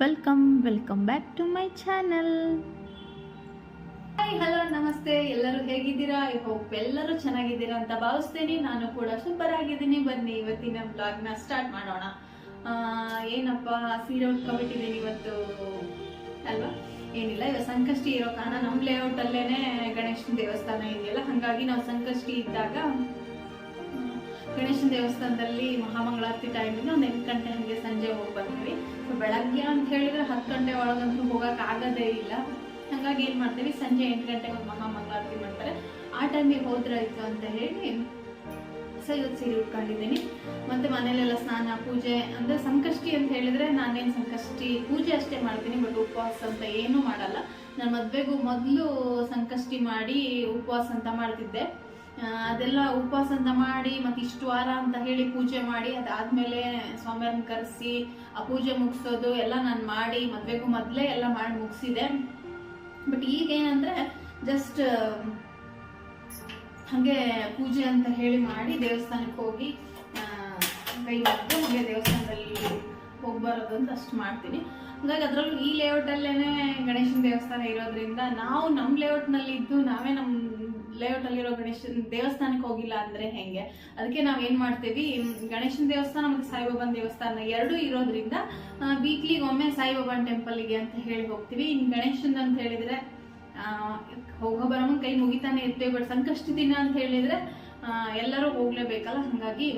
Welcome welcome back to my channel hi hello ನಮಸ್ತೆ. ಎಲ್ಲರೂ ಹೇಗಿದ್ದೀರಾ? ಐ ಹೋಪ್ ಎಲ್ಲರೂ ಚೆನ್ನಾಗಿದ್ದೀರಾ ಅಂತ ಭಾವಿಸ್ತೇನೆ. ನಾನು ಕೂಡ ಸೂಪರ್ ಆಗಿದ್ದೀನಿ. ಬನ್ನಿ, ಇವತ್ತಿನ ಬ್ಲಾಗ್ನ ಸ್ಟಾರ್ಟ್ ಮಾಡೋಣ. ಏನಪ್ಪ ಸೀರೆ ಉಟ್ಕೊಬಿಟ್ಟಿದ್ದೀನಿ ಇವತ್ತು, ಅಲ್ವಾ? ಏನಿಲ್ಲ, ಇವಾಗ ಸಂಕಷ್ಟಿ ಇರೋ ಕಾರಣ ನಮ್ಮ ಲೇಔಟ್ ಅಲ್ಲೇನೆ ಗಣೇಶನ ದೇವಸ್ಥಾನ ಇದೆಯಲ್ಲ, ಹಾಗಾಗಿ ನಾವು ಸಂಕಷ್ಟಿ ಇದ್ದಾಗ ಗಣೇಶನ ದೇವಸ್ಥಾನದಲ್ಲಿ ಮಹಾಮಂಗಳಾರತಿ ಟೈಮಿಗೆ ಒಂದು ಎಂಟು ಗಂಟೆ ಹಂಗೆ ಸಂಜೆ ಹೋಗಿ ಬರ್ತೀವಿ ಬೆಳಗ್ಗೆ ಅಂತ ಹೇಳಿದ್ರೆ ಹತ್ತು ಗಂಟೆ ಒಳಗಂತೂ ಹೋಗಕ್ಕೆ ಆಗೋದೇ ಇಲ್ಲ. ಹಾಗಾಗಿ ಏನು ಮಾಡ್ತೀವಿ, ಸಂಜೆ ಎಂಟು ಗಂಟೆಗೆ ಒಂದು ಮಹಾಮಂಗಳಾರತಿ ಮಾಡ್ತಾರೆ. ಆ ಟೈಮಿಗೆ ಹೋದ್ರಾಯ್ತು ಅಂತ ಹೇಳಿ ಸೊ ಇವತ್ತು ಸೀರೆ ಉಟ್ಕೊಂಡಿದ್ದೀನಿ. ಮತ್ತೆ ಮನೇಲೆಲ್ಲ ಸ್ನಾನ, ಪೂಜೆ ಅಂದ್ರೆ ಸಂಕಷ್ಟಿ ಅಂತ ಹೇಳಿದ್ರೆ ನಾನೇನು ಸಂಕಷ್ಟಿ, ಪೂಜೆ ಅಷ್ಟೇ ಮಾಡ್ತೀನಿ ಬಟ್ ಉಪವಾಸ ಅಂತ ಏನೂ ಮಾಡಲ್ಲ. ನಾನು ಮದುವೆಗೂ ಮೊದಲು ಸಂಕಷ್ಟಿ ಮಾಡಿ ಉಪವಾಸ ಅಂತ ಮಾಡ್ತಿದ್ದೆ. ಅದೆಲ್ಲ ಉಪವಾಸ ಅಂತ ಮಾಡಿ, ಮತ್ತೆ ಇಷ್ಟು ವಾರ ಅಂತ ಹೇಳಿ ಪೂಜೆ ಮಾಡಿ, ಅದಾದಮೇಲೆ ಸ್ವಾಮಿಯವ್ರನ್ನ ಕರೆಸಿ, ಆ ಪೂಜೆ ಮುಗಿಸೋದು ಎಲ್ಲ ನಾನು ಮಾಡಿ, ಮದುವೆಗೂ ಮೊದಲೇ ಎಲ್ಲ ಮಾಡಿ ಮುಗಿಸಿದೆ. ಬಟ್ ಈಗ ಏನಂದ್ರೆ ಜಸ್ಟ್ ಹಾಗೆ ಪೂಜೆ ಅಂತ ಹೇಳಿ ಮಾಡಿ ದೇವಸ್ಥಾನಕ್ಕೆ ಹೋಗಿ ಕೈ ಮಾಡ್ತು ಹಾಗೆ ದೇವಸ್ಥಾನದಲ್ಲಿ ಹೋಗಿ ಅಂತ ಅಷ್ಟು ಮಾಡ್ತೀನಿ. ಹಾಗಾಗಿ ಅದರಲ್ಲೂ ಈ ಲೇಔಟಲ್ಲೇ ಗಣೇಶನ ದೇವಸ್ಥಾನ ಇರೋದ್ರಿಂದ ನಾವು ನಮ್ಮ ಲೇಔಟ್ನಲ್ಲಿ ಇದ್ದು ನಾವೇ ನಮ್ಮ ಲೇಔಟಲ್ಲಿರೋ ಗಣೇಶನ ದೇವಸ್ಥಾನಕ್ಕೆ ಹೋಗಿಲ್ಲ ಅಂದರೆ ಹೆಂಗೆ? ಅದಕ್ಕೆ ನಾವು ಏನು ಮಾಡ್ತೀವಿ? ಗಣೇಶನ ದೇವಸ್ಥಾನ ಮತ್ತು ಸಾಯಿಬಾಬಾನ ದೇವಸ್ಥಾನ ಎರಡೂ ಇರೋದ್ರಿಂದ ವೀಕ್ಲಿಗೊಮ್ಮೆ ಸಾಯಿಬಾಬಾನ ಟೆಂಪಲ್ಗೆ ಅಂತ ಹೇಳಿ ಹೋಗ್ತೀವಿ. ಇನ್ನು ಗಣೇಶನ್ ಅಂತ ಹೇಳಿದರೆ ಹೋಗೋ ಬರೋ ಕೈ ಮುಗಿತಾನೆ ಇರ್ತೇವೆ ಬಟ್ ಸಂಕಷ್ಟಿ ದಿನ ಅಂತ ಹೇಳಿದ್ರೆ ಎಲ್ಲರೂ ಹೋಗ್ಲೇಬೇಕಲ್ಲ? ಹಾಗಾಗಿ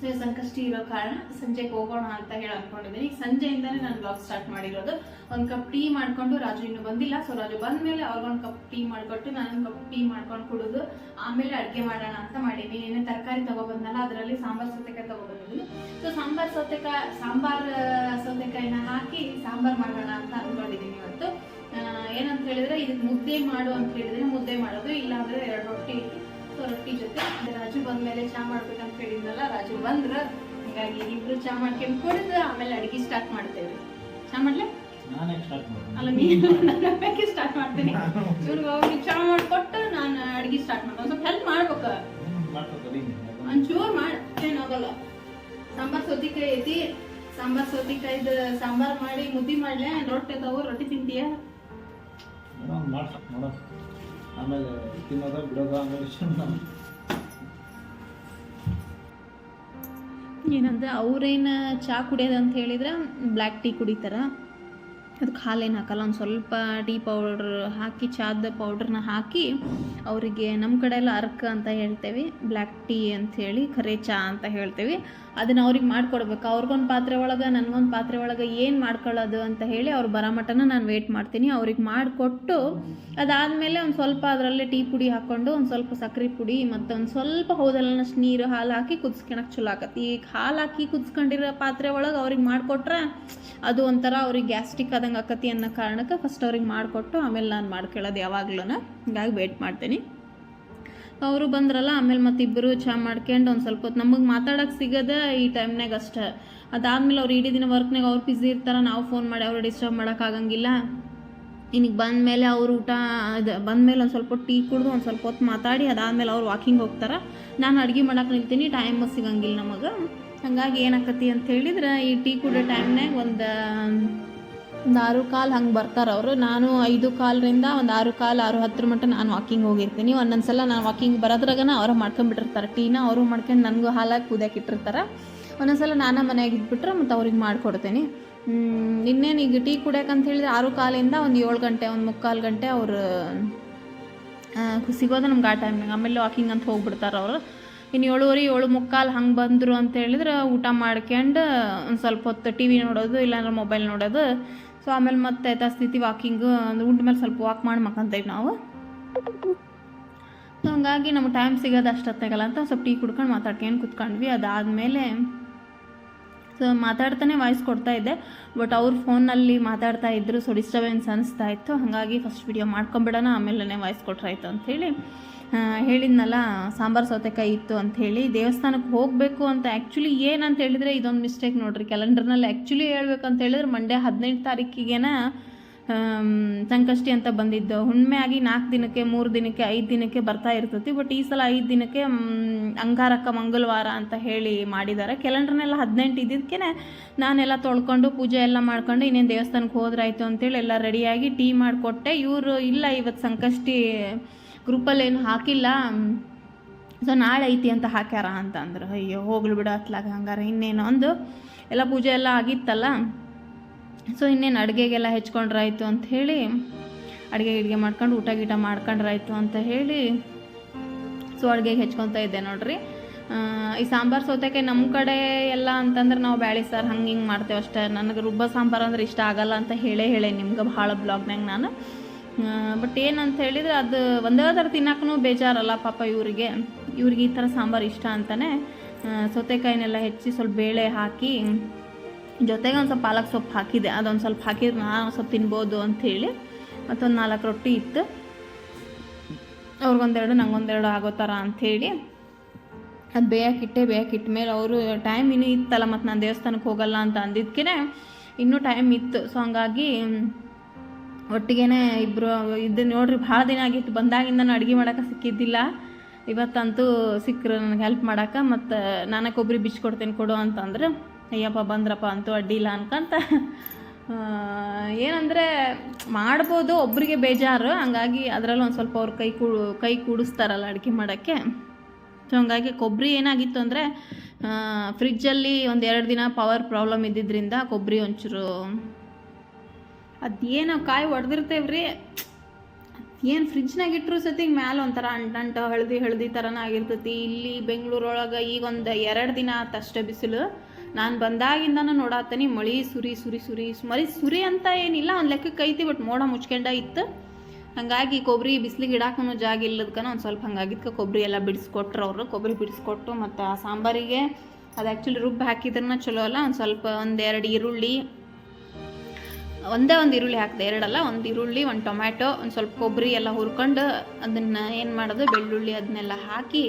ಸೊ ಸಂಕಷ್ಟಿ ಇರೋ ಕಾರಣ ಸಂಜೆಗೆ ಹೋಗೋಣ ಅಂತ ಹೇಳಿ ಅನ್ಕೊಂಡಿದ್ದೀನಿ ಈಗ ಸಂಜೆಯಿಂದಾನೇ ನಾನು ಬ್ಲಾಗ್ ಸ್ಟಾರ್ಟ್ ಮಾಡಿರೋದು. ಒಂದು ಕಪ್ ಟೀ ಮಾಡ್ಕೊಂಡು ರಾಜು ಇನ್ನೂ ಬಂದಿಲ್ಲ ಸೊ ರಾಜು ಬಂದಮೇಲೆ ಅವ್ರಿಗೊಂದು ಕಪ್ ಟೀ ಮಾಡಿಕೊಟ್ಟು ನಾನು ಕಪ್ ಟೀ ಮಾಡ್ಕೊಂಡು ಕುಡಿದು ಆಮೇಲೆ ಅಡುಗೆ ಮಾಡೋಣ ಅಂತ ಮಾಡಿದ್ದೀನಿ ಏನೇ ತರಕಾರಿ ತಗೊಬಂದಲ್ಲ ಅದರಲ್ಲಿ ಸಾಂಬಾರ್ ಸೌತೆಕಾಯಿ ತಗೊಬಂದಿದ್ದೀನಿ ಸೊ ಸಾಂಬಾರ್ ಸೌತೆಕಾಯಿ, ಸಾಂಬಾರ್ ಸೌತೆಕಾಯಿನ ಹಾಕಿ ಸಾಂಬಾರ್ ಮಾಡೋಣ ಅಂತ ಅನ್ಕೊಂಡಿದ್ದೀನಿ ಇವತ್ತು. ಏನಂತ ಹೇಳಿದ್ರೆ ಇದಕ್ಕೆ ಮುದ್ದೆ ಮಾಡು ಅಂತ ಹೇಳಿದ್ರೆ ಮುದ್ದೆ ಮಾಡೋದು ಇಲ್ಲ ಅಂದ್ರೆ ಎರಡು ರೊಟ್ಟಿ ಸೊ ರೊಟ್ಟಿ ಜೊತೆ. ರಾಜು ಬಂದ್ಮೇಲೆ ಚಾ ಮಾಡ್ಬೇಕಂತ ಹೇಳಿದ್ನಲ್ಲ ರಾಜು ಬಂದ್ರ ಹಾಗಾಗಿ ಇಬ್ರು ಚಾ ಮಾಡ್ಕೊಂಡು ಕುಡಿದು ಆಮೇಲೆ ಅಡಿಗೆ ಸ್ಟಾರ್ಟ್ ಮಾಡ್ತೇವೆ. ಚಾ ಮಾಡ್ಲೆ? ಅಲ್ಲ ನೀನು ಸ್ಟಾರ್ಟ್ ಮಾಡ್ತೀನಿ. ಇವ್ರಿಗೆ ಹೋಗಿ ಚಾ ಮಾಡ್ಕೊಟ್ಟು ನಾನು ಅಡಿಗೆ ಸ್ಟಾರ್ಟ್ ಮಾಡ್ತೀನಿ. ಸ್ವಲ್ಪ ಹೆಲ್ಪ್ ಮಾಡ್ಬೇಕ. ಒಂಚೂರು ಮಾಡಿ ಏನಾಗಲ್ಲ. ಸಾಂಬಾರ್ ಸೌತಿಕಾಯಿ ಐತಿ. ಸಾಂಬಾರ್ ಸೌತಿಕಾಯ್ದು ಸಾಂಬಾರ್ ಮಾಡಿ ಮುದ್ದೆ ಮಾಡ್ಲೆ ರೊಟ್ಟಿ ಅದಾವು ರೊಟ್ಟಿ ತಿಂತೀಯ? ಮಾಡ್ಸ ನೋಡ ಆಮೇಲೆ ತಿನ್ನೋದ, ಬಿಡೋದ, ಆಮೇಲೆ ಏನಂದ್ರೆ ಅವ್ರೇನು ಚಹಾ ಕುಡಿಯೋದು ಅಂತ ಹೇಳಿದ್ರೆ ಬ್ಲ್ಯಾಕ್ ಟೀ ಕುಡಿತಾರೆ. ಅದಕ್ಕೆ ಹಾಲೇನು ಹಾಕಲ್ಲ, ಒಂದು ಸ್ವಲ್ಪ ಟೀ ಪೌಡ್ರ್ ಹಾಕಿ, ಚಾದ ಪೌಡ್ರನ್ನ ಹಾಕಿ ಅವರಿಗೆ ನಮ್ಮ ಕಡೆ ಎಲ್ಲ ಅರ್ಕ ಅಂತ ಹೇಳ್ತೇವೆ, ಬ್ಲ್ಯಾಕ್ ಟೀ ಅಂತ ಹೇಳಿ, ಕರೆ ಚಹಾ ಅಂತ ಹೇಳ್ತೇವೆ. ಅದನ್ನು ಅವ್ರಿಗೆ ಮಾಡ್ಕೊಡ್ಬೇಕು. ಅವ್ರಿಗೊಂದು ಪಾತ್ರೆ ಒಳಗೆ, ನನಗೊಂದು ಪಾತ್ರೆ ಒಳಗೆ ಏನು ಮಾಡ್ಕೊಳ್ಳೋದು ಅಂತ ಹೇಳಿ ಅವ್ರು ಬರೋ ನಾನು ವೇಟ್ ಮಾಡ್ತೀನಿ. ಅವ್ರಿಗೆ ಮಾಡಿಕೊಟ್ಟು ಅದಾದಮೇಲೆ ಒಂದು ಸ್ವಲ್ಪ ಅದರಲ್ಲೇ ಟೀ ಪುಡಿ ಹಾಕ್ಕೊಂಡು ಒಂದು ಸ್ವಲ್ಪ ಸಕ್ಕರೆ ಪುಡಿ ಮತ್ತು ಒಂದು ಸ್ವಲ್ಪ ಹೌದಲ್ಲನಷ್ಟು ನೀರು ಹಾಲು ಹಾಕಿ ಕುದಿಸ್ಕೊಳಕ್ಕೆ ಚಲೋ ಆಗತ್ತೆ ಈಗ ಹಾಲು ಹಾಕಿ ಕುದಿಸ್ಕೊಂಡಿರೋ ಪಾತ್ರೆ ಒಳಗೆ ಅವ್ರಿಗೆ ಮಾಡಿಕೊಟ್ರೆ ಅದು ಒಂಥರ ಅವ್ರಿಗೆ ಗ್ಯಾಸ್ಟ್ರಿಕ್ ಆದಂಗೆ ಆಕತಿ ಅನ್ನೋ ಕಾರಣಕ್ಕೆ ಫಸ್ಟ್ ಅವ್ರಿಗೆ ಮಾಡಿಕೊಟ್ಟು ಆಮೇಲೆ ನಾನು ಮಾಡ್ಕೊಳ್ಳೋದು ಯಾವಾಗ್ಲೂ ಹಿಂಗಾಗಿ ವೇಟ್ ಮಾಡ್ತೀನಿ. ಅವರು ಬಂದ್ರಲ್ಲ, ಆಮೇಲೆ ಮತ್ತಿಬ್ಬರು ಚಾ ಮಾಡ್ಕೊಂಡು ಒಂದು ಸ್ವಲ್ಪ ಹೊತ್ತು ನಮಗೆ ಮಾತಾಡೋಕೆ ಸಿಗದ ಈ ಟೈಮ್ನಾಗ ಅಷ್ಟೇ. ಅದಾದ್ಮೇಲೆ ಅವ್ರು ಇಡೀ ದಿನ ವರ್ಕ್ನಾಗ ಅವ್ರು ಬಿಸಿ ಇರ್ತಾರೆ, ನಾವು ಫೋನ್ ಮಾಡಿ ಅವ್ರು ಡಿಸ್ಟರ್ಬ್ ಮಾಡೋಕ್ಕಾಗಂಗಿಲ್ಲ ಇನ್ನಿಗೆ ಬಂದಮೇಲೆ ಅವ್ರು ಊಟ, ಅದು ಬಂದಮೇಲೆ ಒಂದು ಸ್ವಲ್ಪ ಟೀ ಕುಡಿದು ಒಂದು ಸ್ವಲ್ಪ ಹೊತ್ತು ಮಾತಾಡಿ, ಅದಾದಮೇಲೆ ಅವ್ರು ವಾಕಿಂಗ್ ಹೋಗ್ತಾರೆ. ನಾನು ಅಡುಗೆ ಮಾಡಕ್ಕೆ ನಿಲ್ತೀನಿ, ಟೈಮ್ ಸಿಗಂಗಿಲ್ಲ ನಮಗೆ. ಹಾಗಾಗಿ ಏನಾಕತಿ ಅಂತ ಹೇಳಿದ್ರೆ, ಈ ಟೀ ಕುಡಿಯೋ ಟೈಮ್ನಾಗ ಒಂದು ಒಂದು ಆರು ಕಾಲು ಹಂಗೆ ಬರ್ತಾರೆ ಅವರು. ನಾನು ಐದು ಕಾಲರಿಂದ ಒಂದು ಆರು ಕಾಲು, ಆರು ಹತ್ತರ ಮಟ್ಟ ನಾನು ವಾಕಿಂಗ್ ಹೋಗಿರ್ತೀನಿ. ಒಂದೊಂದು ಸಲ ನಾನು ವಾಕಿಂಗ್ ಬರೋದ್ರಾಗನ ಅವ್ರು ಮಾಡ್ಕೊಂಡ್ಬಿಟ್ಟಿರ್ತಾರೆ ಟೀನ ಅವರು ಮಾಡ್ಕೊಂಡು ನನಗೂ ಹಾಲಾಗಿ ಕುದಿಯಕ್ಕೆ ಇಟ್ಟಿರ್ತಾರೆ. ಒಂದೊಂದು ಸಲ ನಾನು ಮನೆಯಾಗ ಇದ್ಬಿಟ್ರೆ ಮತ್ತು ಅವ್ರಿಗೆ ಮಾಡಿಕೊಡ್ತೀನಿ. ಇನ್ನೇನು ಈಗ ಟೀ ಕುಡಿಯೋಕೆ ಅಂತ ಹೇಳಿದ್ರೆ ಆರು ಕಾಲಿಂದ ಒಂದು ಏಳು ಗಂಟೆ, ಒಂದು ಮುಕ್ಕಾಲು ಗಂಟೆ ಅವರು ಸಿಗೋದು ನಮ್ಗೆ ಆ ಟೈಮ್ನಾಗ ಆಮೇಲೆ ವಾಕಿಂಗ್ ಅಂತ ಹೋಗ್ಬಿಡ್ತಾರೆ ಅವರು. ಇನ್ನು ಏಳುವರೆ, ಏಳು ಮುಕ್ಕಾಲು ಹಂಗೆ ಬಂದರು ಅಂತ ಹೇಳಿದ್ರೆ ಊಟ ಮಾಡ್ಕೊಂಡು ಒಂದು ಸ್ವಲ್ಪ ಹೊತ್ತು ಟಿ ವಿ ನೋಡೋದು, ಇಲ್ಲಾಂದ್ರೆ ಮೊಬೈಲ್ ನೋಡೋದು. ಸೊ ಆಮೇಲೆ ಮತ್ತೆ ಯಥಾಸ್ಥಿತಿ ವಾಕಿಂಗ್ ಅಂದ್ರೆ ಉಂಡ ಮೇಲೆ ಸ್ವಲ್ಪ ವಾಕ್ ಮಾಡಿ ಮಕ್ಕಂತೇವೆ ನಾವು. ಸೊ ಹಂಗಾಗಿ ನಮ್ಗೆ ಟೈಮ್ ಸಿಗೋದು ಅಷ್ಟೊತ್ತಾಗಲ್ಲ ಅಂತ ಸ್ವಲ್ಪ ಟೀ ಕುಡ್ಕೊಂಡು ಮಾತಾಡ್ಕೊಂಡು ಕುತ್ಕೊಂಡ್ವಿ. ಅದಾದಮೇಲೆ ಸೊ ಮಾತಾಡ್ತಾನೆ ವಾಯ್ಸ್ ಕೊಡ್ತಾ ಇದ್ದೆ. ಬಟ್ ಅವ್ರ ಫೋನಲ್ಲಿ ಮಾತಾಡ್ತಾ ಇದ್ರು ಸೊ ಡಿಸ್ಟರ್ಬೆನ್ಸ್ ಅನಿಸ್ತಾ ಇತ್ತು. ಹಾಗಾಗಿ ಫಸ್ಟ್ ವಿಡಿಯೋ ಮಾಡ್ಕೊಂಬಿಡೋಣ ಆಮೇಲೆ ವಾಯ್ಸ್ ಕೊಟ್ರಾಯ್ತು ಅಂಥೇಳಿ ಹೇಳಿದ್ನಲ್ಲ, ಸಾಂಬಾರು ಸೌತೆಕಾಯಿ ಇತ್ತು ಅಂಥೇಳಿ ದೇವಸ್ಥಾನಕ್ಕೆ ಹೋಗಬೇಕು ಅಂತ ಆ್ಯಕ್ಚುಲಿ ಏನಂತ ಹೇಳಿದರೆ ಇದೊಂದು ಮಿಸ್ಟೇಕ್ ನೋಡ್ರಿ. ಕ್ಯಾಲೆಂಡರ್ನಲ್ಲಿ ಆ್ಯಕ್ಚುಲಿ ಹೇಳ್ಬೇಕಂತ ಹೇಳಿದ್ರೆ ಮಂಡೇ ಹದಿನೆಂಟು ತಾರೀಕಿಗೆನ ಸಂಕಷ್ಟಿ ಅಂತ ಬಂದಿದ್ದು. ಹುಣ್ಮೆ ಆಗಿ ನಾಲ್ಕು ದಿನಕ್ಕೆ, ಮೂರು ದಿನಕ್ಕೆ, ಐದು ದಿನಕ್ಕೆ ಬರ್ತಾ ಇರ್ತೈತಿ. ಬಟ್ ಈ ಸಲ ಐದು ದಿನಕ್ಕೆ ಅಂಗಾರಕ ಮಂಗಳವಾರ ಅಂತ ಹೇಳಿ ಮಾಡಿದ್ದಾರೆ. ಕ್ಯಾಲೆಂಡ್ರನ್ನೆಲ್ಲ ಹದಿನೆಂಟು ಇದ್ದಿದ್ದಕ್ಕೆ ನಾನೆಲ್ಲ ತೊಳ್ಕೊಂಡು ಪೂಜೆ ಎಲ್ಲ ಮಾಡ್ಕೊಂಡು ಇನ್ನೇನು ದೇವಸ್ಥಾನಕ್ಕೆ ಹೋದ್ರಾಯ್ತು ಅಂತೇಳಿ ಎಲ್ಲ ರೆಡಿಯಾಗಿ ಟೀ ಮಾಡಿಕೊಟ್ಟೆ. ಇವರು ಇಲ್ಲ, ಇವತ್ತು ಸಂಕಷ್ಟಿ ಗ್ರೂಪಲ್ಲಿ ಏನು ಹಾಕಿಲ್ಲ. ಸೊ ನಾಳೆ ಐತಿ ಅಂತ ಹಾಕ್ಯಾರ ಅಂತ ಅಂದ್ರೆ. ಅಯ್ಯೋ, ಹೋಗ್ಲಿ ಬಿಡು ಅತ್ಲಾಗ ಹಂಗಾರೆ ಇನ್ನೇನು ಅಂದು. ಎಲ್ಲ ಪೂಜೆ ಎಲ್ಲ ಆಗಿತ್ತಲ್ಲ. ಸೊ ಇನ್ನೇನು ಅಡುಗೆಗೆಲ್ಲ ಹೆಚ್ಕೊಂಡ್ರಾಯ್ತು ಅಂತ ಹೇಳಿ, ಅಡುಗೆ ಗಿಡ್ಗೆ ಮಾಡ್ಕೊಂಡು ಊಟ ಗೀಟ ಮಾಡ್ಕೊಂಡ್ರಾಯ್ತು ಅಂತ ಹೇಳಿ ಸೊ ಅಡುಗೆಗೆ ಹೆಚ್ಕೊತಾ ಇದ್ದೆ ನೋಡ್ರಿ. ಈ ಸಾಂಬಾರು ಸೌತೆಕಾಯಿ ನಮ್ಮ ಕಡೆ ಎಲ್ಲ ಅಂತಂದ್ರೆ ನಾವು ಬ್ಯಾಳಿ ಸಾರು ಹಂಗೆ ಹಿಂಗೆ ಮಾಡ್ತೇವೆ ಅಷ್ಟೇ. ನನಗೆ ರುಬ್ಬ ಸಾಂಬಾರು ಅಂದ್ರೆ ಇಷ್ಟ ಆಗಲ್ಲ ಅಂತ ಹೇಳೇ ಹೇಳೇ ನಿಮ್ಗೆ ಭಾಳ ಬ್ಲಾಗ್ನಾಗ ನಾನು. ಬಟ್ ಏನಂತ ಹೇಳಿದರೆ ಅದು ಒಂದೇ ಥರ ತಿನ್ನಕ್ಕೂ ಬೇಜಾರಲ್ಲ ಪಾಪ ಇವರಿಗೆ. ಇವ್ರಿಗೆ ಈ ಥರ ಸಾಂಬಾರು ಇಷ್ಟ ಅಂತಲೇ ಸೌತೆಕಾಯಿನೆಲ್ಲ ಹೆಚ್ಚಿ ಸ್ವಲ್ಪ ಬೇಳೆ ಹಾಕಿ ಜೊತೆಗೆ ಒಂದು ಸ್ವಲ್ಪ ಪಾಲಕ್ ಸೊಪ್ಪು ಹಾಕಿದೆ. ಅದೊಂದು ಸ್ವಲ್ಪ ಹಾಕಿದ್ರೆ ನಾನು ಸ್ವಲ್ಪ ತಿನ್ಬೋದು ಅಂಥೇಳಿ ಮತ್ತೊಂದು ನಾಲ್ಕು ರೊಟ್ಟಿ ಇತ್ತು. ಅವ್ರಿಗೊಂದೆರಡು, ನಂಗೊಂದೆರಡು ಆಗೋ ಥರ ಅಂಥೇಳಿ ಅದು ಬೇಯಕ್ಕಿಟ್ಟೆ ಬೇಯಕ್ಕಿಟ್ಟ ಮೇಲೆ ಅವರು ಟೈಮ್ ಇನ್ನೂ ಇತ್ತಲ್ಲ ಮತ್ತು ನಾನು ದೇವಸ್ಥಾನಕ್ಕೆ ಹೋಗಲ್ಲ ಅಂತ ಅಂದಿದ್ದಕ್ಕೆ ಇನ್ನೂ ಟೈಮ್ ಇತ್ತು. ಸೊ ಹಂಗಾಗಿ ಒಟ್ಟಿಗೆ ಇಬ್ಬರು ಇದು ನೋಡ್ರಿ ಭಾಳ ದಿನ ಆಗಿತ್ತು. ಬಂದಾಗಿಂದ ಅಡುಗೆ ಮಾಡೋಕೆ ಸಿಕ್ಕಿದ್ದಿಲ್ಲ. ಇವತ್ತಂತೂ ಸಿಕ್ಕರು ನನಗೆ ಹೆಲ್ಪ್ ಮಾಡೋಕೆ ಮತ್ತು ನಾನೇ ಕೊಬ್ಬರಿ ಬಿಚ್ಕೊಡ್ತೇನೆ ಕೊಡು ಅಂತಂದ್ರೆ. ಅಯ್ಯಪ್ಪ ಬಂದ್ರಪ್ಪ ಅಂತೂ ಅಡ್ಡಿಲ್ಲ ಅನ್ಕಂತ ಏನಂದರೆ ಮಾಡ್ಬೋದು ಒಬ್ಬರಿಗೆ ಬೇಜಾರು, ಹಂಗಾಗಿ ಅದರಲ್ಲೂ ಒಂದು ಸ್ವಲ್ಪ ಅವ್ರು ಕೈ ಕೂ, ಕೈ ಕೂಡಿಸ್ತಾರಲ್ಲ ಅಡುಗೆ ಮಾಡೋಕ್ಕೆ. ಸೊ ಹಂಗಾಗಿ ಕೊಬ್ಬರಿ ಏನಾಗಿತ್ತು ಅಂದರೆ ಫ್ರಿಜ್ಜಲ್ಲಿ ಒಂದು ಎರಡು ದಿನ ಪವರ್ ಪ್ರಾಬ್ಲಮ್ ಇದ್ದಿದ್ದರಿಂದ ಕೊಬ್ಬರಿ ಒಂಚೂರು ಅದೇನೋ ಕಾಯಿ ಹೊಡೆದಿರ್ತೇವ್ರಿ ಏನು ಫ್ರಿಜ್ನಾಗ ಇಟ್ಟರು ಸತಿ ಮ್ಯಾಲೆ ಒಂಥರ ಅಂಟಂಟ ಹಳದಿ ಹಳದಿ ಥರನೇ ಆಗಿರ್ತೈತಿ. ಇಲ್ಲಿ ಬೆಂಗಳೂರೊಳಗೆ ಈಗ ಒಂದು ಎರಡು ದಿನ ಆತು ಅಷ್ಟೇ ಬಿಸಿಲು. ನಾನು ಬಂದಾಗಿಂದನೂ ನೋಡಾತನಿ, ಮಳಿ ಸುರಿ ಸುರಿ ಸುರಿ, ಮಳಿ ಸುರಿ ಅಂತ ಏನಿಲ್ಲ, ಒಂದು ಲೆಕ್ಕಕ್ಕೆ ಐತಿ ಬಟ್ ಮೋಡ ಮುಚ್ಕೊಂಡ ಇತ್ತು. ಹಾಗಾಗಿ ಕೊಬ್ಬರಿ ಬಿಸಿಲಿಗೆ ಇಡಾಕೂ ಜಾಗ ಇಲ್ಲದಕ್ಕನ ಒಂದು ಸ್ವಲ್ಪ ಹಂಗಾಗಿದ್ಕ ಕೊಬ್ಬರಿ ಎಲ್ಲ ಬಿಡಿಸ್ಕೊಟ್ರು ಅವರು. ಕೊಬ್ಬರಿ ಬಿಡಿಸ್ಕೊಟ್ಟು ಮತ್ತು ಆ ಸಾಂಬಾರಿಗೆ ಅದು ಆ್ಯಕ್ಚುಲಿ ರುಬ್ಬಿ ಹಾಕಿದ್ರನ್ನ ಚಲೋ ಅಲ್ಲ, ಒಂದು ಸ್ವಲ್ಪ ಒಂದೆರಡು ಈರುಳ್ಳಿ, ಒಂದೇ ಒಂದು ಈರುಳ್ಳಿ ಹಾಕಿದೆ ಎರಡಲ್ಲ ಒಂದು ಈರುಳ್ಳಿ, ಒಂದು ಟೊಮ್ಯಾಟೊ, ಒಂದು ಸ್ವಲ್ಪ ಕೊಬ್ಬರಿ ಎಲ್ಲ ಹುರ್ಕೊಂಡು ಅದನ್ನು ಏನು ಮಾಡೋದು, ಬೆಳ್ಳುಳ್ಳಿ ಅದನ್ನೆಲ್ಲ ಹಾಕಿ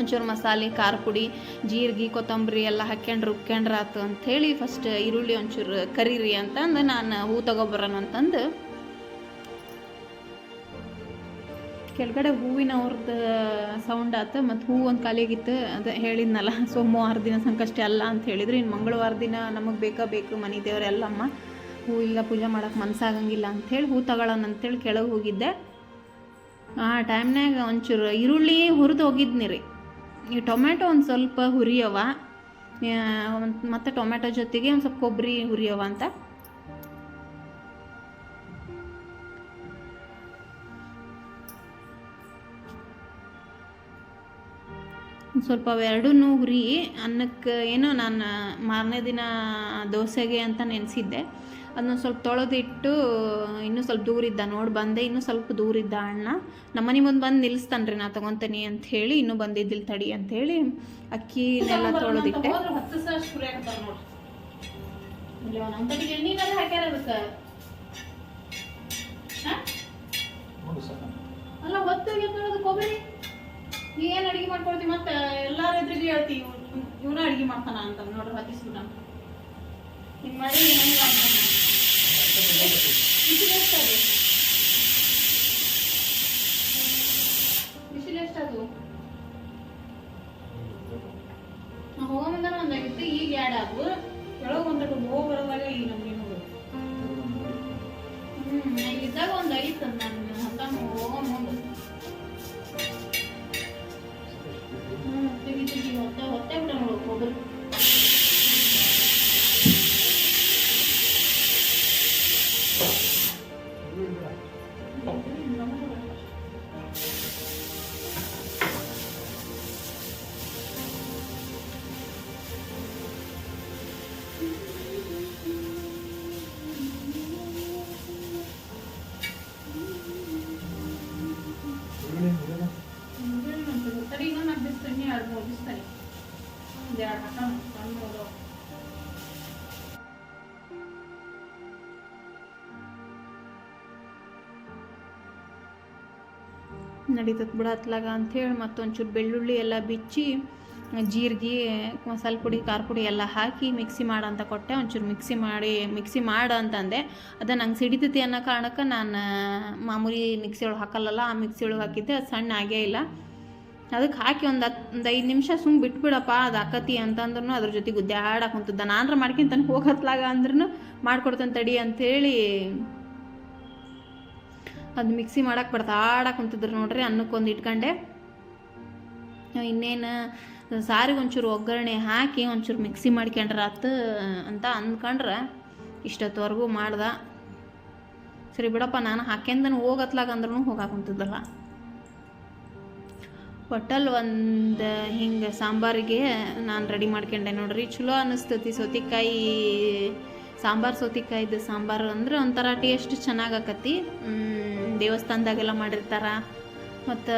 ಒಂಚೂರು ಮಸಾಲೆ, ಖಾರ ಪುಡಿ, ಜೀರಿಗೆ, ಕೊತ್ತಂಬರಿ ಎಲ್ಲ ಹಾಕ್ಯಂಡು ರುಬ್ಕೊಂಡ್ರೆ ಆತು ಅಂಥೇಳಿ ಫಸ್ಟ್ ಈರುಳ್ಳಿ ಒಂಚೂರು ಕರೀರಿ ಅಂತಂದು ನಾನು ಹೂ ತಗೊಬರೋಣ ಅಂತಂದು. ಕೆಳಗಡೆ ಹೂವಿನ ಅವ್ರದ್ದು ಸೌಂಡ್ ಆತು ಮತ್ತು ಹೂವು ಒಂದು ಕಾಲಿಗಿತ್ತು, ಅದು ಹೇಳಿದ್ನಲ್ಲ, ಸೋಮವಾರ ದಿನ ಸಂಕಷ್ಟ ಅಲ್ಲ ಅಂತ ಹೇಳಿದ್ರು. ಇನ್ನು ಮಂಗಳವಾರ ದಿನ ನಮಗೆ ಬೇಕಾ ಬೇಕು ಮನೆ ದೇವರೆಲ್ಲಮ್ಮ, ಹೂ ಇಲ್ಲ ಪೂಜೆ ಮಾಡೋಕೆ ಮನಸ್ಸಾಗಂಗಿಲ್ಲ ಅಂಥೇಳಿ ಹೂ ತಗೊಳ್ಳೋಣ ಅಂತೇಳಿ ಕೆಳಗೆ ಹೋಗಿದ್ದೆ. ಆ ಟೈಮ್ನಾಗ ಒಂಚೂರು ಈರುಳ್ಳಿ ಹುರಿದು ಹೋಗಿದ್ನಿ ರೀ. ಈ ಟೊಮ್ಯಾಟೊ ಒಂದು ಸ್ವಲ್ಪ ಹುರಿಯವ ಮತ್ತು ಟೊಮ್ಯಾಟೊ ಜೊತೆಗೆ ಒಂದು ಸ್ವಲ್ಪ ಕೊಬ್ಬರಿ ಹುರಿಯವ ಅಂತ. ಸ್ವಲ್ಪ ಅವೆರಡೂ ಹುರಿ. ಅನ್ನಕ್ಕೆ ಏನೋ ನಾನು ಮಾರನೇ ದಿನ ದೋಸೆಗೆ ಅಂತ ನೆನೆಸಿದ್ದೆ. ಅದನ್ನ ಸ್ವಲ್ಪ ತೊಳೆದಿಟ್ಟು ಇನ್ನೂ ಸ್ವಲ್ಪ ದೂರ ಇದ್ದ ನೋಡಿ ಬಂದೆ ಇನ್ನೂ ಸ್ವಲ್ಪ ದೂರ ಇದ್ದ ಅಣ್ಣ. ನಮ್ಮನೆ ಮುಂದೆ ಬಂದು ನಿಲ್ಲಿಸ್ತಾನೆ ರೀ ನಾ ತೊಗೊತೀನಿ ಅಂತ ಹೇಳಿ ಇನ್ನೂ ಬಂದಿದ್ದಿಲ್ಲ ತಡಿ ಅಂತ ಹೇಳಿ ಅಕ್ಕಿನೆಲ್ಲ ತೊಳೆದಿಟ್ಟೆ. ಅಲ್ಲ ಹೊತ್ತಿಗೆ ತೊಳೆದು ಕೊಬ್ಬರಿ ನೀ ಏನು ಅಡಿಗೆ ಮಾಡ್ಕೊಳ್ತಿ ಮತ್ತೆ ಎಲ್ಲಾರ ಎದುರಿಗೆ ಹೇಳ್ತಿ ಇವನ ಅಡಿಗೆ ಮಾಡ್ತಾನ ಅಂತ ನೋಡ್ರಿ ಹತ್ತಿಸ್ಬಿಟ್ಟ. ನಿಮ್ಮ ಮಾಡಿ ಹೆಂಗೆ ಮಾಡ್ತಾನ? ಬಿಸಿಲು ಎಷ್ಟದು ಹೋಗೋ ಮುಂದೆ ಒಂದಾಗಿತ್ತು ಈಗ ಎರಡು ಆದ್ವು ಎರಡು la ಸಣ್ಣ ಮೂರು ನಡೀತತ್ ಬಿಡ ಹತ್ಲಾಗ ಅಂಥೇಳಿ ಮತ್ತೊಂಚೂರು ಬೆಳ್ಳುಳ್ಳಿ ಎಲ್ಲ ಬಿಚ್ಚಿ, ಜೀರಿಗೆ, ಮಸಾಲೆ ಪುಡಿ, ಖಾರ ಪುಡಿ ಎಲ್ಲ ಹಾಕಿ ಮಿಕ್ಸಿ ಮಾಡು ಅಂತ ಕೊಟ್ಟೆ. ಒಂಚೂರು ಮಿಕ್ಸಿ ಮಾಡಿ ಮಿಕ್ಸಿ ಮಾಡು ಅಂತಂದೆ. ಅದು ನಂಗೆ ಸಿಡಿತೈತಿ ಅನ್ನೋ ಕಾರಣಕ್ಕೆ ನಾನು ಮಾಮೂಲಿ ಮಿಕ್ಸಿ ಒಳಗೆ ಹಾಕಲ್ಲಲ್ಲ, ಆ ಮಿಕ್ಸಿ ಒಳಗೆ ಹಾಕಿದ್ದೆ. ಅದು ಸಣ್ಣ ಆಗೇ ಇಲ್ಲ. ಅದಕ್ಕೆ ಹಾಕಿ ಒಂದು ಹತ್ತು ಒಂದು ಐದು ನಿಮಿಷ ಸುಮ್ಮನೆ ಬಿಟ್ಬಿಡಪ್ಪ ಅದು ಆಕತಿ ಅಂತಂದ್ರೂ ಅದ್ರ ಜೊತೆ ನಾನು ಕುಂತಿದ್ದ ನಾನ್ರ ಮಾಡ್ಕೊಂತಾನೆ ಹೋಗತ್ಲಾಗ ಅಂದ್ರೂ ಮಾಡ್ಕೊಡ್ತಾನೆ ತಡಿ ಅಂಥೇಳಿ ಅದು ಮಿಕ್ಸಿ ಮಾಡಕ್ಕೆ ಬರ್ತಾಡಕ್ಕೆ ಕುಂತಿದ್ರು ನೋಡ್ರಿ ಅನ್ನಕ್ಕೊಂದು ಇಟ್ಕೊಂಡೆ. ಇನ್ನೇನು ಸಾರಿಗೆ ಒಂಚೂರು ಒಗ್ಗರಣೆ ಹಾಕಿ ಒಂಚೂರು ಮಿಕ್ಸಿ ಮಾಡ್ಕೊಂಡ್ರೆ ಆತು ಅಂತ ಅಂದ್ಕೊಂಡ್ರೆ ಇಷ್ಟೊತ್ತವರೆಗೂ ಮಾಡ್ದೆ. ಸರಿ ಬಿಡಪ್ಪ ನಾನು ಹಾಕ್ಯಂದನು ಹೋಗತ್ಲಾಗ ಅಂದ್ರೂ ಹೋಗಾಕುಂತಿದ್ದಲ್ಲ ಒಟ್ಟಲ್ಲಿ ಒಂದು ಹಿಂಗೆ ಸಾಂಬಾರಿಗೆ ನಾನು ರೆಡಿ ಮಾಡ್ಕೊಂಡೆ ನೋಡ್ರಿ. ಚಲೋ ಅನ್ನಿಸ್ತತಿ ಸೌತಿಕಾಯಿ, ಸಾಂಬಾರು ಸೌತಿಕಾಯಿದು ಸಾಂಬಾರು ಅಂದ್ರೆ ಒಂಥರ ಟೇಸ್ಟ್ ಚೆನ್ನಾಗಾಕತಿ ದೇವಸ್ಥಾನದಾಗೆಲ್ಲ ಮಾಡಿರ್ತಾರ. ಮತ್ತು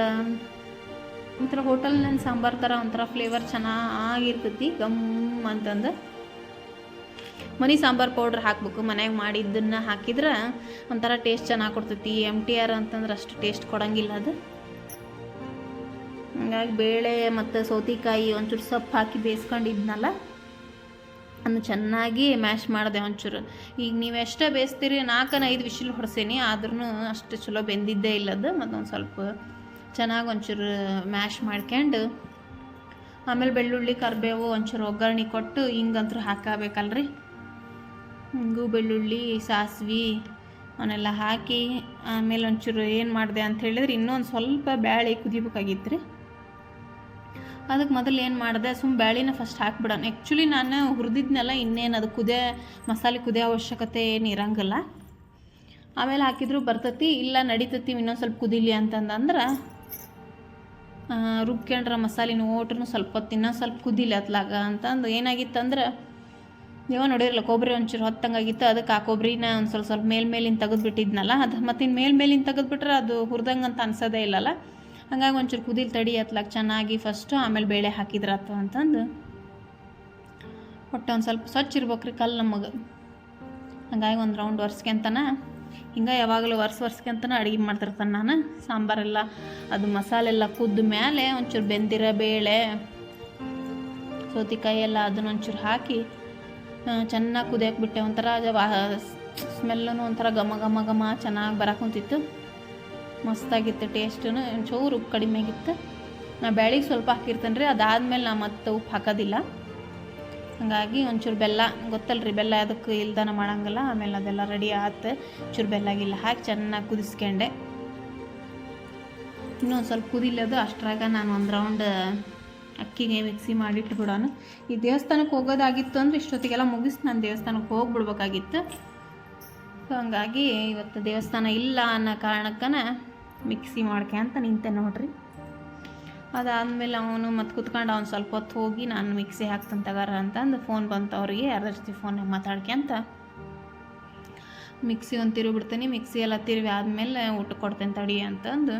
ಒಂಥರ ಹೋಟೆಲ್ನ ಸಾಂಬಾರು ಥರ ಒಂಥರ ಫ್ಲೇವರ್ ಚೆನ್ನಾಗಿರ್ತೈತಿ ಗಮ್ ಅಂತಂದು. ಮನೆ ಸಾಂಬಾರು ಪೌಡ್ರ್ ಹಾಕ್ಬೇಕು, ಮನೆಯಾಗ ಮಾಡಿದ್ದನ್ನು ಹಾಕಿದ್ರೆ ಒಂಥರ ಟೇಸ್ಟ್ ಚೆನ್ನಾಗಿ ಕೊಡ್ತೈತಿ. ಎಂ ಟಿ ಆರ್ ಅಂತಂದ್ರೆ ಅಷ್ಟು ಟೇಸ್ಟ್ ಕೊಡಂಗಿಲ್ಲ ಅದು. ಹಂಗಾಗಿ ಬೇಳೆ ಮತ್ತು ಸೌತೆಕಾಯಿ ಒಂಚೂರು ಸೊಪ್ಪು ಹಾಕಿ ಬೇಯಿಸ್ಕೊಂಡಿದ್ನಲ್ಲ, ಅದನ್ನು ಚೆನ್ನಾಗಿ ಮ್ಯಾಶ್ ಮಾಡಿದೆ ಒಂಚೂರು. ಈಗ ನೀವು ಎಷ್ಟೇ ಬೇಯಿಸ್ತೀರಿ ನಾಲ್ಕನ ಐದು ವಿಶಿಲ್ ಹೊಡ್ಸೀನಿ ಆದ್ರೂ ಅಷ್ಟು ಚಲೋ ಬೆಂದಿದ್ದೇ ಇಲ್ಲದು ಮತ್ತೊಂದು ಸ್ವಲ್ಪ ಚೆನ್ನಾಗಿ ಒಂಚೂರು ಮ್ಯಾಶ್ ಮಾಡ್ಕೊಂಡು ಆಮೇಲೆ ಬೆಳ್ಳುಳ್ಳಿ, ಕರಿಬೇವು ಒಂಚೂರು ಒಗ್ಗರಣೆ ಕೊಟ್ಟು ಹಿಂಗಂತೂ ಹಾಕಬೇಕಲ್ರಿ. ಹಿಂಗು ಬೆಳ್ಳುಳ್ಳಿ, ಸಾಸ್ವಿ, ಅವನ್ನೆಲ್ಲ ಹಾಕಿ ಆಮೇಲೆ ಒಂಚೂರು ಏನು ಮಾಡಿದೆ ಅಂತ ಹೇಳಿದ್ರೆ ಇನ್ನೊಂದು ಸ್ವಲ್ಪ ಬ್ಯಾಳೆ ಕುದಿಬೇಕಾಗಿತ್ತು ರೀ ಅದಕ್ಕೆ ಮೊದಲು ಏನು ಮಾಡಿದೆ ಸುಮ್ಮ ಬ್ಯಾಳಿನ ಫಸ್ಟ್ ಹಾಕ್ಬಿಡೋಣ. ಆ್ಯಕ್ಚುಲಿ ನಾನು ಹುರಿದಿದ್ನೆಲ್ಲ ಇನ್ನೇನು ಅದು ಕುದೇ, ಮಸಾಲೆ ಕುದಿಯೋ ಅವಶ್ಯಕತೆ ಏನು ಇರಂಗಿಲ್ಲ. ಆಮೇಲೆ ಹಾಕಿದ್ರು ಬರ್ತತಿ, ಇಲ್ಲ ನಡೀತತಿ ಇನ್ನೊಂದು ಸ್ವಲ್ಪ ಕುದೀಲಿ ಅಂತಂದಂದ್ರೆ ರುಬ್ಕೊಂಡ್ರೆ ಮಸಾಲಿನ ಓಟ್ರೂ ಸ್ವಲ್ಪ ಹೊತ್ತು, ಇನ್ನೊಂದು ಸ್ವಲ್ಪ ಕುದಿಲಿ ಅತ್ಲಾಗ ಅಂತಂದು ಏನಾಗಿತ್ತಂದ್ರೆ ನೀವು ನೋಡಿರಲ್ಲ ಕೊಬ್ಬರಿ ಒಂಚೂರು ಹೊತ್ತಂಗಾಗಿತ್ತು, ಅದಕ್ಕೆ ಆ ಕೊಬ್ಬರಿನ ಒಂದು ಸ್ವಲ್ಪ ಸ್ವಲ್ಪ ಮೇಲ್ಮೇಲಿಂದ ತೆಗೆದುಬಿಟ್ಟಿದ್ನಲ್ಲ, ಅದು ಮತ್ತು ಮೇಲ್ಮೇಲಿಂದ ತೆಗೆದುಬಿಟ್ರೆ ಮೇಲಿನ ತೆಗೆದ್ಬಿಟ್ರೆ ಅದು ಹುರಿದಂಗೆ ಅಂತ ಅನ್ಸೋದೇ ಇಲ್ಲಲ್ಲ. ಹಂಗಾಗಿ ಒಂಚೂರು ಕುದಿಲ್ ತಡಿ ಅತ್ಲಾಗ ಚೆನ್ನಾಗಿ ಫಸ್ಟು ಆಮೇಲೆ ಬೇಳೆ ಹಾಕಿದ್ರಾತು ಅಂತಂದು. ಒಟ್ಟು ಒಂದು ಸ್ವಲ್ಪ ಸ್ವಚ್ಛ ಇರ್ಬೇಕ್ರಿ ಕಲ್ಲು ನಮಗೆ. ಹಂಗಾಗಿ ಒಂದು ರೌಂಡ್ ಒರೆಸ್ಕೊಂತನ, ಹಿಂಗೆ ಯಾವಾಗಲೂ ಒರ್ಸ್ ಒರ್ಸ್ಕೊಂತನ ಅಡುಗೆ ಮಾಡ್ತಿರ್ತಾನೆ ನಾನು. ಸಾಂಬಾರೆಲ್ಲ, ಅದು ಮಸಾಲೆ ಎಲ್ಲ ಕುದ್ದ ಮೇಲೆ ಒಂಚೂರು ಬೆಂದಿರೋ ಬೇಳೆ, ಸೌತಿಕಾಯಿ ಎಲ್ಲ ಅದನ್ನ ಒಂಚೂರು ಹಾಕಿ ಚೆನ್ನಾಗಿ ಕುದಿಯೋಕೆ ಬಿಟ್ಟೆ ಒಂಥರ ಸ್ಮೆಲ್ಲೂ ಒಂಥರ ಘಮ ಘಮ ಘಮ ಚೆನ್ನಾಗಿ ಬರಕುಂತಿತ್ತು ಮಸ್ತಾಗಿತ್ತು ಟೇಸ್ಟೂ ಒಂಚೂರು ಉಪ್ಪು ಕಡಿಮೆ ಆಗಿತ್ತು. ನಾ ಬ್ಯಾಳಿಗೆ ಸ್ವಲ್ಪ ಹಾಕಿರ್ತೇನೆ ರೀ ಅದಾದಮೇಲೆ ನಾ ಮತ್ತೆ ಉಪ್ಪು ಹಾಕೋದಿಲ್ಲ. ಹಾಗಾಗಿ ಒಂಚೂರು ಬೆಲ್ಲ, ಗೊತ್ತಲ್ರಿ ಬೆಲ್ಲ ಅದಕ್ಕೆ ಇಲ್ದಾನ ಮಾಡೋಂಗಿಲ್ಲ, ಆಮೇಲೆ ಅದೆಲ್ಲ ರೆಡಿ ಆಯ್ತು ಚೂರು ಬೆಲ್ಲ ಗಿಲ್ಲ ಹಾಕಿ ಚೆನ್ನಾಗಿ ಕುದಿಸ್ಕೊಂಡೆ. ಇನ್ನೊಂದು ಸ್ವಲ್ಪ ಕುದಿಲದು, ಅಷ್ಟ್ರಾಗ ನಾನು ಒಂದು ರೌಂಡ್ ಅಕ್ಕಿಗೆ ಮಿಕ್ಸಿ ಮಾಡಿಟ್ಟು ಬಿಡೋಣ ಈ ದೇವಸ್ಥಾನಕ್ಕೆ ಹೋಗೋದಾಗಿತ್ತು ಅಂದ್ರೆ ಇಷ್ಟೊತ್ತಿಗೆಲ್ಲ ಮುಗಿಸಿ, ನಾನು ದೇವಸ್ಥಾನಕ್ಕೆ ಹೋಗ್ಬಿಡ್ಬೇಕಾಗಿತ್ತು. ಸೊ ಹಂಗಾಗಿ ಇವತ್ತು ದೇವಸ್ಥಾನ ಇಲ್ಲ ಅನ್ನೋ ಕಾರಣಕ್ಕನ ಮಿಕ್ಸಿ ಮಾಡ್ಕೆ ಅಂತ ನಿಂತೆ ನೋಡ್ರಿ. ಅದಾದಮೇಲೆ ಅವನು ಮತ್ತೆ ಕುತ್ಕೊಂಡು ಅವ್ನು ಸ್ವಲ್ಪ ಹೊತ್ತು ಹೋಗಿ ನಾನು ಮಿಕ್ಸಿ ಹಾಕ್ತಾನೆ ತಗಾರ ಅಂತಂದು ಫೋನ್ ಬಂತು ಅವ್ರಿಗೆ ಯಾರ ಜೊತೆ ಫೋನಾಗ ಮಾತಾಡ್ಕೊಂತ ಮಿಕ್ಸಿ ಒಂದು ತಿರುಗಿ ಬಿಡ್ತೀನಿ ಮಿಕ್ಸಿ ಎಲ್ಲ ತಿರುವಿ ಆದಮೇಲೆ ಊಟ ಕೊಡ್ತೇನೆ ತಡಿ ಅಂತಂದು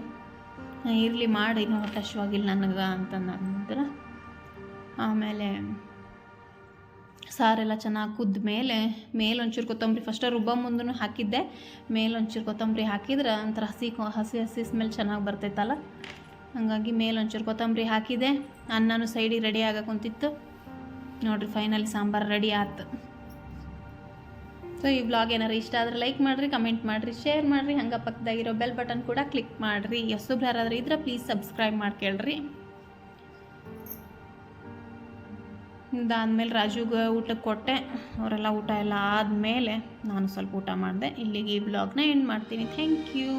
ಇರಲಿ ಮಾಡಿ, ಇನ್ನೂ ಹೊಟ್ಟೆ ನನಗೆ ನನಗೆ ಅಂತಂದ್ರೆ ಆಮೇಲೆ ಸಾರೆಲ್ಲ ಚೆನ್ನಾಗಿ ಕುದ್ದ ಮೇಲೆ ಮೇಲೆ ಒಂಚೂರು ಕೊತ್ತಂಬರಿ ಫಸ್ಟ್ ರುಬ್ಬ ಮುಂದೂ ಹಾಕಿದ್ದೆ. ಮೇಲೆ ಒಂಚೂರು ಕೊತ್ತಂಬರಿ ಹಾಕಿದ್ರೆ ಒಂಥರ ಹಸಿ ಹಸಿ ಹಸಿ ಸ್ಮೆಲ್ ಚೆನ್ನಾಗಿ ಬರ್ತೈತಲ್ಲ? ಹಾಗಾಗಿ ಮೇಲೆ ಒಂಚೂರು ಕೊತ್ತಂಬರಿ ಹಾಕಿದೆ. ಅನ್ನನೂ ಸೈಡಿಗೆ ರೆಡಿ ಆಗಕ್ಕೆ ಕುಂತಿತ್ತು. ನೋಡಿರಿ ಫೈನಲಿ ಸಾಂಬಾರು ರೆಡಿ ಆಯ್ತು ಸೊ ಈ ಬ್ಲಾಗ್ ಏನಾರು ಇಷ್ಟ ಆದರೆ ಲೈಕ್ ಮಾಡಿರಿ ಕಮೆಂಟ್ ಮಾಡಿರಿ ಶೇರ್ ಮಾಡಿರಿ. ಹಂಗೆ ಪಕ್ಕದಾಗಿರೋ ಬೆಲ್ ಬಟನ್ ಕೂಡ ಕ್ಲಿಕ್ ಮಾಡಿರಿ. ಹೊಸಬ್ರು ಯಾರಾದ್ರೂ ಇದ್ರೆ ಪ್ಲೀಸ್ ಸಬ್ಸ್ಕ್ರೈಬ್ ಮಾಡ್ಕೇಳ್ರಿ. ಇದಾದ್ಮೇಲೆ ರಾಜುಗೆ ಊಟಕ್ಕೆ ಕೊಟ್ಟೆ. ಅವರೆಲ್ಲ ಊಟ ಎಲ್ಲ ಆದಮೇಲೆ ನಾನು ಸ್ವಲ್ಪ ಊಟ ಮಾಡಿದೆ. ಇಲ್ಲಿಗೆ ಈ ಬ್ಲಾಗ್ನ ಎಂಡ್ ಮಾಡ್ತೀನಿ. Thank you